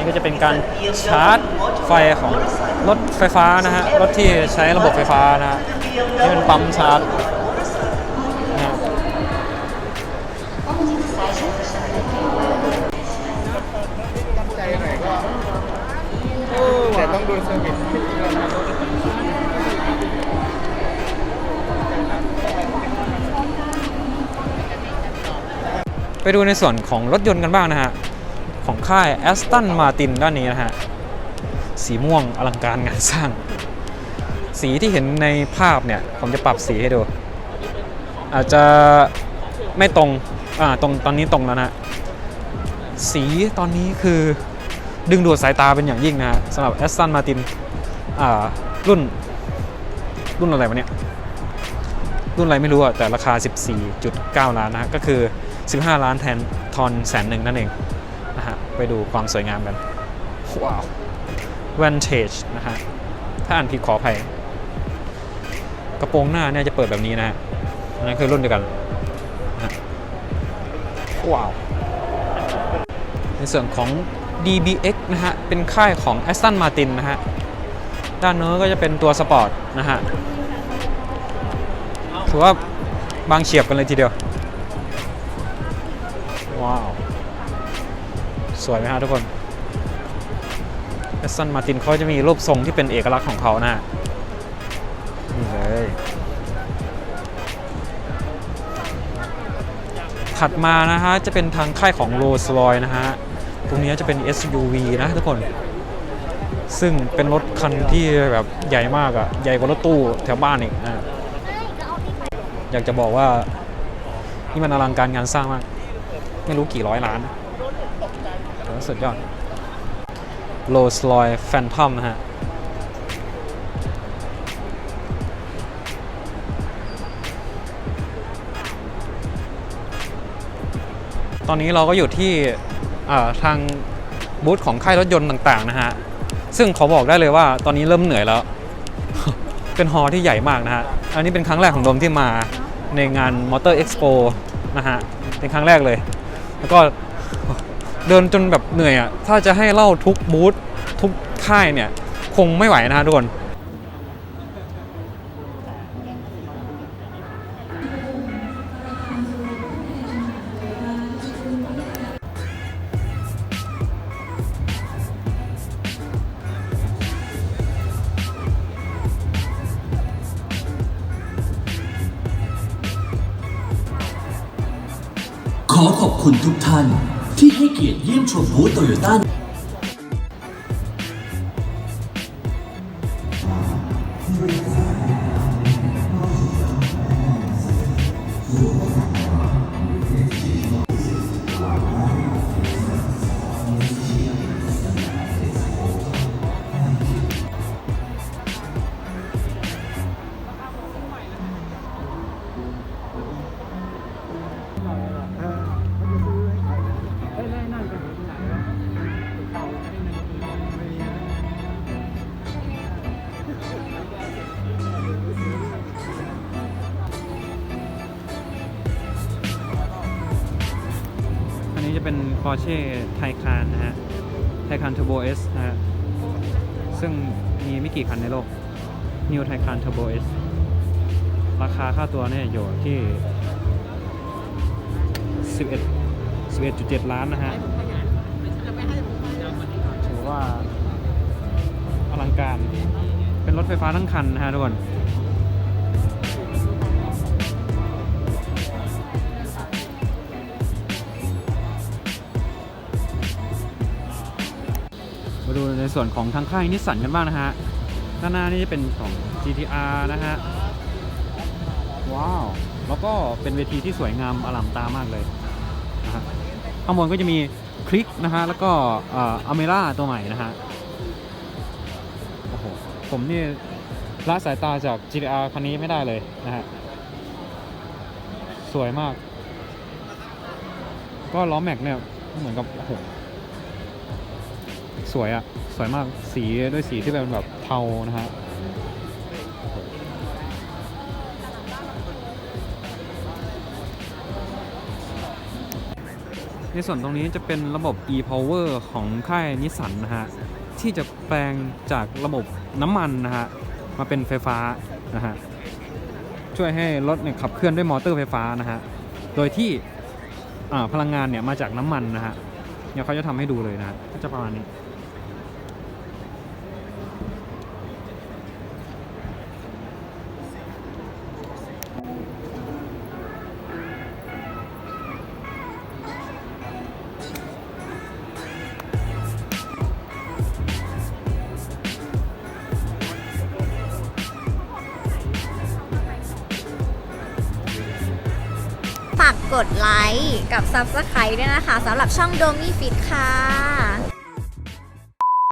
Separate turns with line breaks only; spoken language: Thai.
นี้ก็จะเป็นการชาร์จไฟของรถไฟฟ้านะฮะ รถที่ใช้ระบบไฟฟ้านะฮะนี่เป็นปั๊มชาร์จนะ
แต่ต้องดูเซอร์วิส
ไปดูในส่วนของรถยนต์กันบ้างนะฮะ ของค่าย Aston Martin ด้านนี้นะฮะ สีม่วงอลังการงานสร้าง สีที่เห็นในภาพเนี่ย ผมจะปรับสีให้ดู อาจจะไม่ตรง อ่า ตรงตอนนี้ตรงแล้วนะ สีตอนนี้คือดึงดูดสายตาเป็นอย่างยิ่งนะฮะสำหรับ Aston Martin อ่า รุ่น รุ่นอะไรวะเนี่ย รุ่นอะไรไม่รู้อะแต่ราคา 14.9 ล้านนะก็คือ 15 ล้านแทนทอนแสนหนึ่งนั่นเอง ไปดูความสวยงามกัน ว้าว Vantage นะฮะ ถ้าอ่านผิดขออภัย กระโปรงหน้าเนี่ยจะเปิดแบบนี้นะฮะอันนั่นคือรุ่นเดียวกันนะฮะว้าว ในส่วนของ DBX นะฮะ เป็นค่ายของ Aston Martin นะฮะ ด้านโน้นก็จะเป็นตัวสปอร์ตนะฮะ ถือว่าบางเฉียบกันเลยทีเดียว ว้าว สวยไหมฮะทุกคนแอสตันมาตินเขาจะมีรูปทรงที่เป็นเอกลักษณ์ของเขานะนี่เลยถัดมานะฮะ จะเป็นทางค่ายของ Rolls Royce นะฮะ ตรงนี้จะเป็น SUV นะทุกคน ซึ่งเป็นรถคันที่แบบใหญ่มากอะใหญ่กว่ารถตู้แถวบ้านอีกนะอยากจะบอกว่า นี่มันอลังการงานสร้างมาก ไม่รู้กี่ร้อยล้านนะ แต่ว่าสุดยอด Rolls Royce Phantom นะฮะตอนนี้เราก็อยู่ที่ทางบูธของค่ายรถยนต์ต่างๆนะฮะ ซึ่งขาบอกได้เลยว่าตอนนี้เริ่มเหนื่อยแล้ว เป็นฮอร์ที่ใหญ่มากนะฮะ อันนี้เป็นครั้งแรกของโดมที่มาในงาน Motor Expo นะฮะ เป็นครั้งแรกเลย แล้วก็ เดินจนแบบเหนื่อยอะ ถ้าจะให้เล่าทุกบูธทุกค่ายเนี่ย คงไม่ไหวนะฮะทุกคน
ขอขอบคุณทุกท่าน ที่ให้เกียรติเยี่ยมชมบูธโตโยต้า
จะเป็น Porsche Taycan นะฮะ Taycan Turbo S นะฮะ ซึ่งมีไม่กี่คันในโลก New Taycan Turbo S ราคาค่าตัวเนี่ยอยู่ที่ 11 11.7 ล้านนะฮะ ถือว่าอลังการ เป็นรถไฟฟ้าทั้งคันนะฮะทุกคน ส่วนของทางค่ายนิสสันกันบ้างนะฮะด้านหน้านี่จะเป็นของ GTR นะฮะ ว้าว แล้วก็เป็นเวทีที่สวยงามอลัมตามากเลยนะฮะข้างบนก็จะมีคลิกนะฮะ แล้วก็อเมร่าตัวใหม่นะฮะ โอ้โห ผมนี่ละสายตาจาก GTR คันนี้ไม่ได้เลยนะฮะ สวยมาก ก็ล้อแม็กเนี่ย เหมือนกับโอ้โห สวยอะสวยมากสีด้วยสีที่เป็นแบบเทานะฮะในส่วนตรงนี้จะเป็นระบบ e-power ของค่ายนิสสันนะฮะ ที่จะแปลงจากระบบน้ำมันนะฮะ มาเป็นไฟฟ้านะฮะ ช่วยให้รถเนี่ยขับเคลื่อนด้วยมอเตอร์ไฟฟ้านะฮะ โดยที่พลังงานเนี่ยมาจากน้ำมันนะฮะ เดี๋ยวเขาจะทำให้ดูเลยนะก็จะประมาณนี้
ฝากกดไลค์กับ Subscribe ด้วยนะคะสำหรับช่องโดมี่ฟิตค่ะ